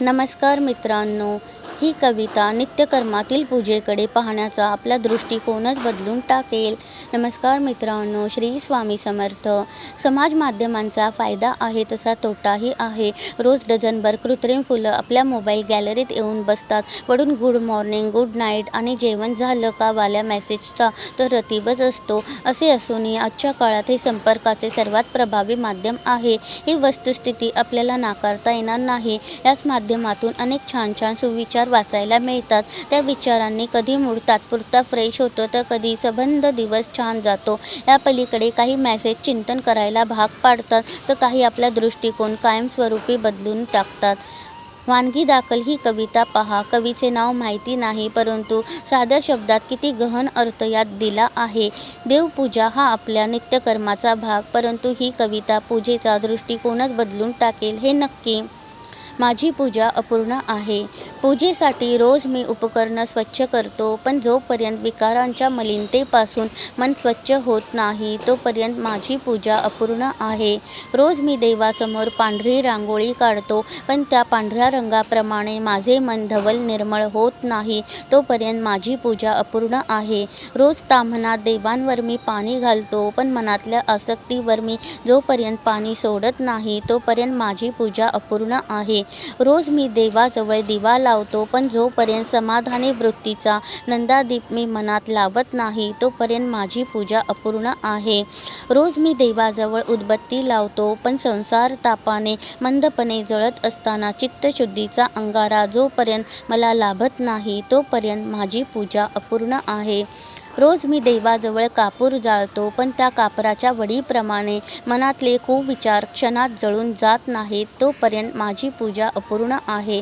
नमस्कार मित्रांनो ही कविता नित्यकर्मातील पूजेकडे पाहण्याचा आपला दृष्टिकोनच बदलून टाकेल. नमस्कार मित्रांनो श्री स्वामी समर्थ. समाज माध्यमांचा फायदा आहे तसा तोटाही आहे. रोज डझनभर कृत्रिम फुलं आपल्या मोबाईल गॅलरीत येऊन बसतात. वडून गुड मॉर्निंग गुड नाईट आणि जेवण झालं का वाल्या मेसेजचा तर रतीबच असतो. असे असूनही आजच्या काळात हे संपर्काचे सर्वात प्रभावी माध्यम आहे. ही वस्तुस्थिती आपल्याला नाकारता येणार नाही. याच माध्यमातून अनेक छान छान सुविचार वाचायला मिळतात. त्या विचारांनी कधी मूड तात्पुरता फ्रेश होतो तर कधी सबंध दिवस छान जातो. या पलीकडे काही मेसेज चिंतन करायला भाग पाडतात तर काही आपला दृष्टिकोन कायमस्वरूपी बदलून टाकतात. वानगी दाखल ही कविता पहा. कवीचे नाव माहिती नाही परंतु साध्या शब्दात किती गहन अर्थ यात दिला आहे. देवपूजा हा आपल्या नित्यकर्माचा भाग परंतु ही कविता पूजेचा दृष्टिकोनच बदलून टाकेल हे नक्की. माझी पूजा अपूर्ण आहे. पूजेसाठी रोज मी उपकरणं स्वच्छ करतो पण जोपर्यंत विकारांच्या मलिनतेपासून मन स्वच्छ होत नाही तोपर्यंत माझी पूजा अपूर्ण आहे. रोज मी देवासमोर पांढरी रांगोळी काढतो पण त्या पांढऱ्या रंगाप्रमाणे माझे मन धवल निर्मळ होत नाही तोपर्यंत माझी पूजा अपूर्ण आहे. रोज ताम्हणात देवांवर मी पाणी घालतो पण मनातल्या आसक्तीवर मी जोपर्यंत पाणी सोडत नाही तोपर्यंत माझी पूजा अपूर्ण आहे. आहे. रोज मी देवाजवळ दिवा लावतो पण जोपर्यंत समाधानी वृत्तीचा नंदादीप मी मनात लावत नाही तोपर्यंत माझी पूजा अपूर्ण आहे. रोज मी देवाजवळ उदबत्ती लावतो पण संसार तापाने मंदपणे जळत असताना चित्तशुद्धीचा अंगारा जोपर्यंत मला लाभत नाही तोपर्यंत माझी पूजा अपूर्ण आहे. रोज मी देवाजवळ कापूर जाळतो पण त्या कापराच्या वडीप्रमाणे मनातले कुविचार क्षणात जळून जात नाहीत तोपर्यंत माझी पूजा अपूर्ण आहे.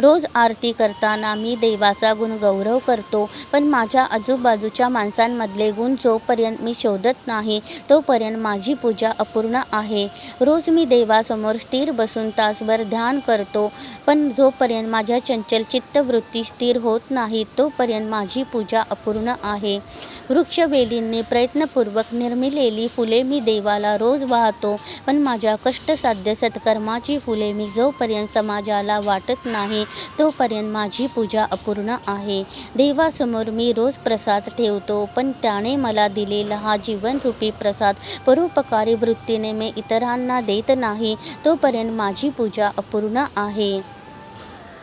रोज आरती करताना मी देवाचा गुणगौरव करतो पण माझ्या आजूबाजूच्या माणसांमधले गुण जोपर्यंत मी शोधत नाही तोपर्यंत माझी पूजा अपूर्ण आहे. रोज मी देवासमोर स्थिर बसून तासभर ध्यान करतो पण जोपर्यंत माझ्या चंचल चित्तवृत्ती स्थिर होत नाही तोपर्यंत माझी पूजा अपूर्ण आहे. वृक्षवेलींनी प्रयत्नपूर्वक निर्मिलेली फुले मी देवाला रोज वाहतो पण माझ्या कष्टसाध्य सत्कर्माची फुले मी जोपर्यंत समाजाला वाटत नाही तोपर्यंत माझी पूजा अपूर्ण आहे. देवासमोर मी रोज प्रसाद ठेवतो पण त्याने मला दिलेला हा जीवनरूपी प्रसाद परोपकारी वृत्तीने मी इतरांना देत नाही तोपर्यंत माझी पूजा अपूर्ण आहे.